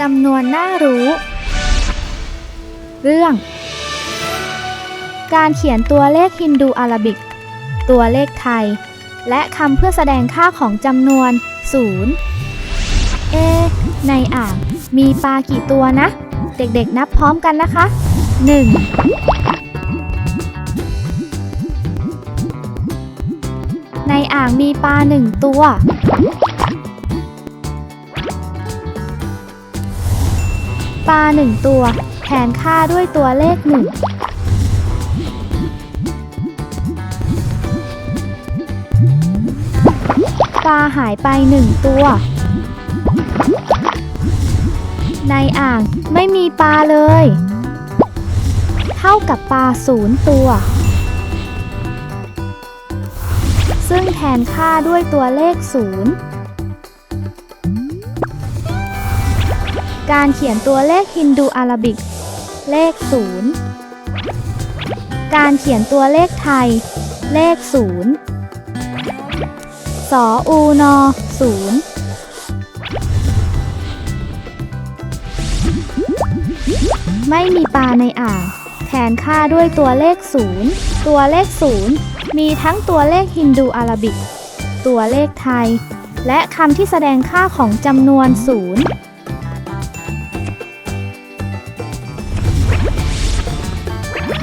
จำนวนน่ารู้ เรื่อง การเขียนตัวเลขฮินดูอาราบิก ตัวเลขไทย และคำเพื่อแสดงค่าของจำนวน 0 เอ ในอ่างมีปลากี่ตัวนะ เด็กๆนับพร้อมกันนะคะ 1 ในอ่างมีปลาหนึ่งตัว ปลาหนึ่งตัวแทนค่าด้วยตัวเลขหนึ่งปลาหายไปหนึ่งตัว ในอ่างไม่มีปลาเลย เท่ากับปลาศูนย์ตัว ซึ่งแทนค่าด้วยตัวเลขศูนย์ การเขียนตัวเลขฮินดูอาราบิก เลข 0 การเขียนตัวเลขไทย เลข 0 สออูนอศูนย์ไม่มีปลาในอ่างแทนค่าด้วยตัวเลข 0 ตัวเลข 0 มีทั้งตัวเลขฮินดูอาราบิก ตัวเลขไทย และคำที่แสดงค่าของจำนวน 0